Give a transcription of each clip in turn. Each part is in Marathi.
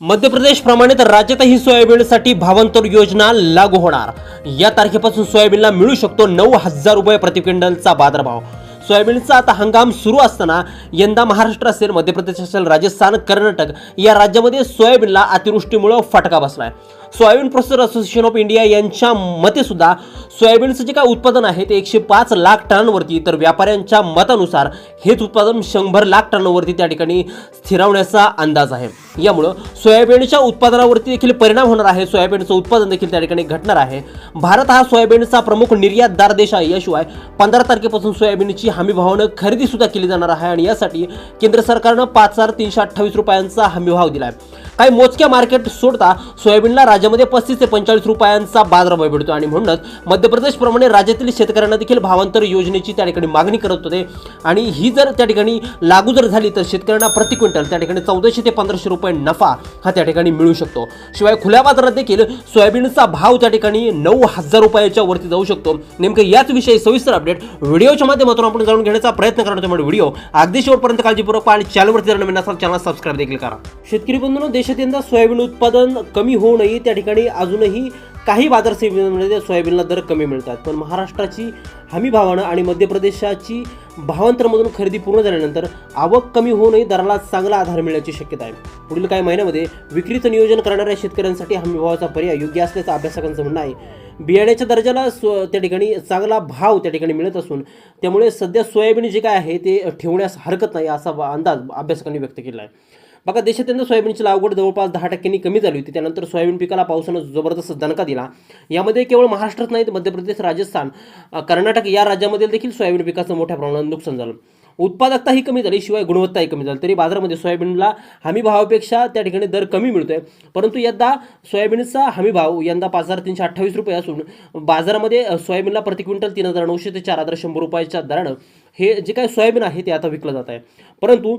मध्य प्रदेशप्रमाणे तर राज्यातही सोयाबीनसाठी भावांतर योजना लागू होणार. या तारखेपासून सोयाबीनला मिळू शकतो नऊ हजार रुपये प्रतिक्विंटलचा बाजारभाव. सोयाबीनचा आता हंगाम सुरू असताना यंदा महाराष्ट्र असेल मध्य प्रदेश असेल राजस्थान कर्नाटक या राज्यामध्ये सोयाबीनला अतिवृष्टीमुळं फटका बसलाय. Soybean processor association of India यांच्या मते सुद्धा सोयाबीनचं जे काय उत्पादन आहे ते एकशे पाच लाख टनांवरती तर व्यापाऱ्यांच्या मतानुसार हेच उत्पादन शंभर लाख टनांवरती त्या ठिकाणी स्थिरावण्याचा अंदाज आहे. यामुळं सोयाबीनच्या उत्पादनावरती देखील परिणाम होणार आहे. सोयाबीनचं उत्पादन देखील त्या ठिकाणी घटणार आहे. भारत हा सोयाबीनचा प्रमुख निर्यातदार देश आहे. याशिवाय पंधरा तारखेपासून सोयाबीनची हमी भावानं खरेदी सुद्धा केली जाणार आहे आणि यासाठी केंद्र सरकारनं पाच हजार तीनशे अठ्ठावीस रुपयांचा हमी भाव आहे काही मोजक्या मार्केट सोडता सोयाबीनला राज्यामध्ये पस्तीस ते पंचेचाळीस रुपयांचा बाजारभाव भेटतो आणि म्हणूनच मध्य प्रदेशप्रमाणे राज्यातील शेतकऱ्यांना देखील भावांतर योजनेची त्या ठिकाणी मागणी करत होते. आणि ही जर त्या ठिकाणी लागू जर झाली तर शेतकऱ्यांना प्रति क्विंटल त्या ठिकाणी चौदाशे ते पंधराशे रुपये नफा हा त्या ठिकाणी मिळू शकतो. शिवाय खुल्या बाजारात देखील सोयाबीनचा भाव त्या ठिकाणी नऊ हजार रुपयाच्या वरती जाऊ शकतो. नेमकं याच विषयी सविस्तर अपडेट व्हिडिओच्या माध्यमातून आपण जाणून घेण्याचा प्रयत्न करणार त्यामुळे व्हिडिओ अगदी शेवटपर्यंत काळजीपूर्वक आणि चॅनलवरती जर नवीन असाल चॅनल सबस्क्राईब देखील करा. शेतकरी बंधूंनो देशात यंदा सोयाबीन उत्पादन कमी होऊ नये त्या ठिकाणी अजूनही काही बाजार समितीमध्ये म्हणजे सोयाबीनला दर कमी मिळतात. पण महाराष्ट्राची हमी भावानं आणि मध्य प्रदेशाची भावांतरमधून खरेदी पूर्ण झाल्यानंतर आवक कमी होऊनही दराला चांगला आधार मिळण्याची शक्यता आहे. पुढील काही महिन्यामध्ये विक्रीचं नियोजन करणाऱ्या शेतकऱ्यांसाठी हमी भावाचा पर्याय योग्य असल्याचं अभ्यासकांचं म्हणणं आहे. बियाण्याच्या दर्जाला स्व त्या ठिकाणी चांगला भाव त्या ठिकाणी मिळत असून त्यामुळे सध्या सोयाबीन जे काय आहे ते ठेवण्यास हरकत नाही असा अंदाज अभ्यासकांनी व्यक्त केला आहे. बघा देशात यंदा सोयाबीनची लागवड जवळपास दहा टक्क्यांनी कमी झाली होती. त्यानंतर सोयाबीन पिकाला पावसानं जबरदस्त दणका दिला. यामध्ये केवळ महाराष्ट्रात नाही तर मध्य प्रदेश राजस्थान कर्नाटक या राज्यामध्ये देखील सोयाबीन पिकाचं मोठ्या प्रमाणात नुकसान झालं. उत्पादकताही कमी झाली शिवाय गुणवत्ताही कमी झाली. तरी बाजारामध्ये सोयाबीनला हमी भावापेक्षा त्या ठिकाणी दर कमी मिळतोय. परंतु यंदा सोयाबीनचा हमी भाव यंदा पाच हजार तीनशे अठ्ठावीस रुपये असून बाजारामध्ये सोयाबीनला प्रति क्विंटल तीन हजार नऊशे ते चार हजार शंभर रुपयाच्या दरानं हे जे काही सोयाबीन आहे ते आता विकलं जात आहे. परंतु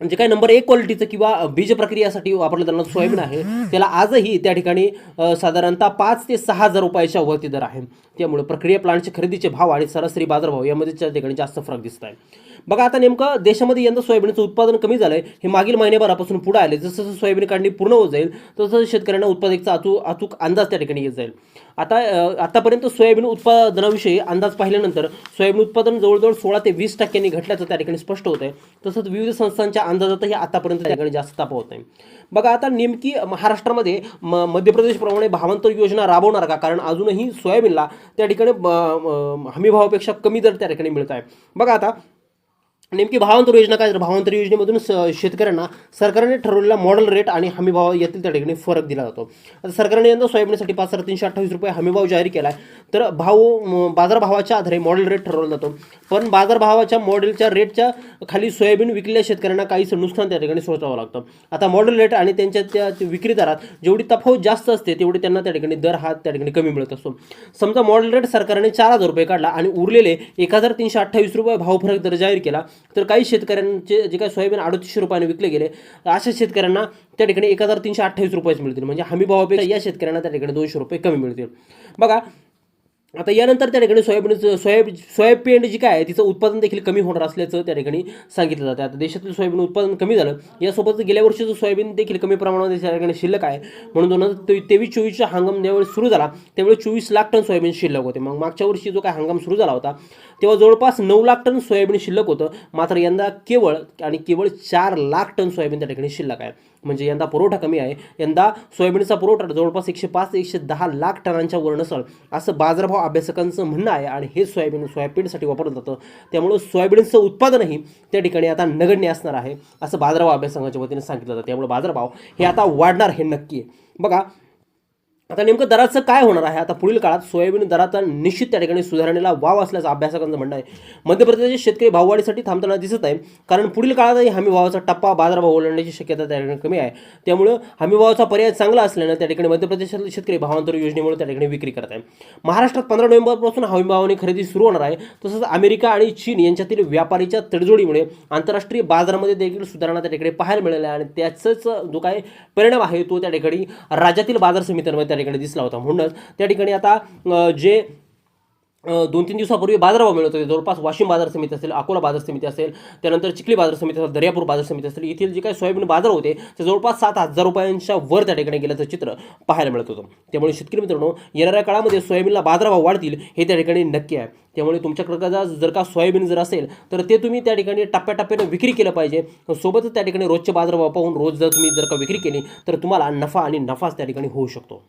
जे काही नंबर एक क्वालिटीचं किंवा बीज प्रक्रियासाठी वापरलं जाणारं सोयाबीन आहे त्याला आजही त्या ठिकाणी साधारणतः पाच ते सहा हजार रुपयाच्या वरती दर आहे. त्यामुळे प्रक्रिया प्लांटचे खरेदीचे भाव आणि सरासरी बाजारभाव यामध्ये त्या ठिकाणी जास्त फरक दिसत आहे. बघा आता नेमकं देशामध्ये यंदा सोयाबीनचं उत्पादन कमी झालं आहे हे मागील महिन्याभरापासून पुढे आले. जसं जसं सोयाबीन काढणी पूर्ण होत जाईल तसं शेतकऱ्यांना उत्पादकचा अचूक अचूक अंदाज त्या ठिकाणी येत जाईल. आता आतापर्यंत सोयाबीन उत्पादनाविषयी अंदाज पाहिल्यानंतर सोयाबीन उत्पादन जवळजवळ सोळा ते वीस टक्क्यांनी घटल्याचं त्या ठिकाणी स्पष्ट होत आहे तसंच विविध संस्थांच्या अंदाजातही आतापर्यंत त्या ठिकाणी जास्त ताप होत आहे बघा आता नेमकी महाराष्ट्रामध्ये म मध्य प्रदेशप्रमाणे भावांतर योजना राबवणार का? कारण अजूनही सोयाबीनला त्या ठिकाणी ब- म- हमी भावापेक्षा कमी दर त्या ठिकाणी मिळत आहे बघा आता नेमकी भावांतर योजना काय? तर भावांतर योजनेमधून स शेतकऱ्यांना सरकारने ठरवलेला मॉडेल रेट आणि हमी भाव यातील त्या ठिकाणी फरक दिला जातो. आता सरकारने यंदा सोयाबीनसाठी पाच हजार तीनशे अठ्ठावीस रुपये हमी भाव जाहीर केला आहे तर भाव बाजारभावाच्या आधारे मॉडेल रेट ठरवला जातो. पण बाजारभावाच्या मॉडेलच्या रेटच्या खाली सोयाबीन विकलेल्या शेतकऱ्यांना काहीसं नुकसान त्या ठिकाणी सोसावं लागतं. आता मॉडेल रेट आणि त्यांच्या त्या त्या विक्री दरात जेवढी तफावत जास्त असते तेवढी त्यांना त्या ठिकाणी दर हा त्या ठिकाणी कमी मिळत असतो. समजा मॉडेल रेट सरकारने चार हजार रुपये काढला आणि उरलेले एक हजार तीनशे अठ्ठावीस रुपये भाव फरक दर जाहीर केला तर काही शेतकऱ्यांचे जे काही सोयाबीन अडतीसशे रुपयाने विकले गेले अशा शेतकऱ्यांना त्या ठिकाणी एक हजार तीनशे अठ्ठावीस रुपयेच मिळतील. म्हणजे हमी भावापेक्षा या शेतकऱ्यांना त्या ठिकाणी दोनशे रुपये कमी मिळतील. बघा आता यानंतर त्या ठिकाणी सोयाबीनचं सोयाबीन सोयाबीन जी काय आहे तिचं उत्पादन देखील कमी होणार असल्याचं त्या ठिकाणी सांगितलं जातं. आता देशातील सोयाबीन उत्पादन कमी झालं यासोबत गेल्या वर्षीचं सोयाबीन देखील कमी प्रमाणामध्ये त्या ठिकाणी शिल्लक आहे म्हणून दोन हजार तेवीस चोवीसचा हंगाम ज्यावेळी सुरू झाला त्यावेळी चोवीस लाख टन सोयाबीन शिल्लक होते. मग मागच्या वर्षी जो काय हंगाम सुरू झाला होता तेव्हा जवळपास नऊ लाख टन सोयाबीन शिल्लक होतं. मात्र यंदा केवळ आणि केवळ चार लाख टन सोयाबीन त्या ठिकाणी शिल्लक आहे. म्हणजे यंदा पुरवठा कमी आहे. यंदा सोयाबीनचा पुरवठा जवळपास एकशे पाच ते एकशे दहा लाख टनांच्या वर नसल असं बाजारभाव अभ्यासकांचं म्हणणं आहे आणि हे सोयाबीन सोयाबीनसाठी वापरलं जातं. त्यामुळं सोयाबीनचं उत्पादनही त्या ठिकाणी आता नगण्य असणार आहे असं बाजारभाव अभ्यासकांच्या वतीने सांगितलं जातं. त्यामुळे बाजारभाव हे आता वाढणार हे नक्की आहे. बघा आता नेमकं दराचं काय होणार आहे? आता पुढील काळात सोयाबीन दरात निश्चित त्या ठिकाणी सुधारणेला वाव असल्याचं अभ्यासकांचं म्हणणं आहे. मध्य प्रदेशचे शेतकरी भाववाढीसाठी थांबताना दिसत आहे कारण पुढील काळातही हमी भावाचा टप्पा बाजारभाव ओलांडण्याची शक्यता त्या ठिकाणी कमी आहे. त्यामुळं हमी भावाचा पर्याय चांगला असल्यानं त्या ठिकाणी मध्य प्रदेशातील शेतकरी भावांतर योजनेमुळे त्या ठिकाणी विक्री करत आहे महाराष्ट्रात पंधरा नोव्हेंबरपासून हमी भावाने खरेदी सुरू होणार आहे. तसंच अमेरिका आणि चीन यांच्यातील व्यापारीच्या तडजोडीमुळे आंतरराष्ट्रीय बाजारामध्ये देखील सुधारणा त्या ठिकाणी पाहायला मिळाल्या आहे आणि त्याचाच जो काय परिणाम आहे तो त्या ठिकाणी राज्यातील बाजार समित्यांमध्ये त्या ठिकाणी दिसला होता. म्हणूनच त्या ठिकाणी आता जे दोन तीन दिवसापूर्वी बाजारभाव मिळत होते जवळपास वाशिम बाजार समिती असेल अकोला बाजार समिती असेल त्यानंतर चिखली बाजार समिती असेल दर्यापूर बाजार समिती असेल येथील जे काही सोयाबीन बाजार होते ते जवळपास सात हजार रुपयांच्या वर त्या ठिकाणी गेल्याचं चित्र पाहायला मिळत होतं. त्यामुळे शेतकरी मित्रांनो येणाऱ्या काळामध्ये सोयाबीनला बाजारभाव वाढतील हे त्या ठिकाणी नक्की आहे. त्यामुळे तुमच्याकडे जर का सोयाबीन जर असेल तर ते तुम्ही त्या ठिकाणी टप्प्याटप्प्याने विक्री केलं पाहिजे. सोबतच त्या ठिकाणी रोजचे बाजारभाव पाहून रोज जर तुम्ही जर का विक्री केली तर तुम्हाला नफा आणि नफाच त्या ठिकाणी होऊ शकतो.